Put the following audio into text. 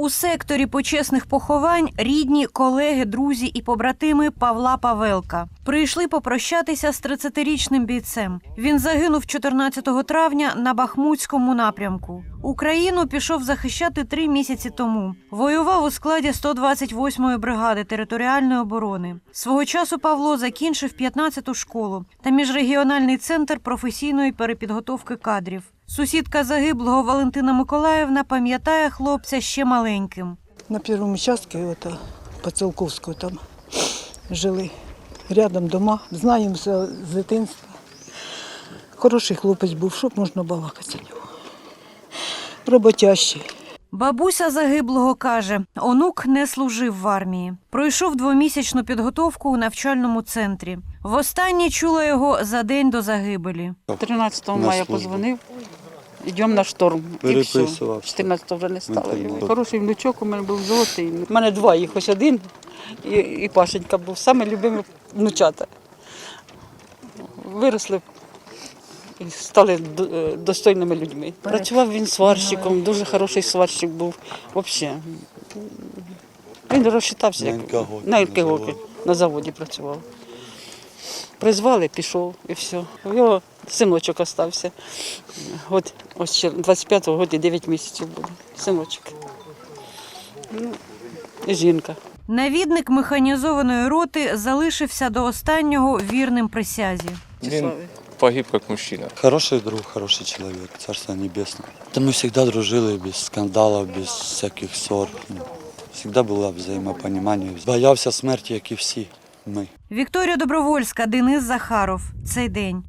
У секторі почесних поховань рідні, колеги, друзі і побратими Павла Павелка прийшли попрощатися з 30-річним бійцем. Він загинув 14 травня на Бахмутському напрямку. Україну пішов захищати три місяці тому. Воював у складі 128-ї бригади територіальної оборони. Свого часу Павло закінчив 15-ту школу та міжрегіональний центр професійної перепідготовки кадрів. Сусідка загиблого Валентина Миколаївна пам'ятає хлопця ще маленьким. На первом участке, это по Целковську там жили. Рядом дома, знаємося з дитинства. Хороший хлопець був, щоб можна балакати нього. Роботящий. Бабуся загиблого каже, онук не служив в армії. Пройшов двомісячну підготовку у навчальному центрі. Востаннє чула його за день до загибелі. 13 На мая позвонив, йдемо на шторм. І все. Переписувався. 14 вже не стало. Ми Хороший внучок у мене був золотий. У мене два, їх ось один, і, і Пашенька був саме любимі внучата. Виросли і стали до- е, достойними людьми. Працював він сварщиком, дуже хороший сварщик був. Взагалі. Він розчитався як НКГ, на заводі. на заводі працював. Призвали, пішов і все. У його синочок остався. От ось ще 25-го року 9 місяців було. Синочок. Ну, і жінка. Навідник механізованої роти залишився до останнього вірним присязі. Він погиб як мужчина. Хороший друг, хороший человек, царство небесное. Да мы всегда дружили без скандалов, без всяких ссор. Ну, Всегда было взаимопонимание. Боявся смерті, як і всі ми. Вікторія Добровольська, Денис Захаров. Цей день.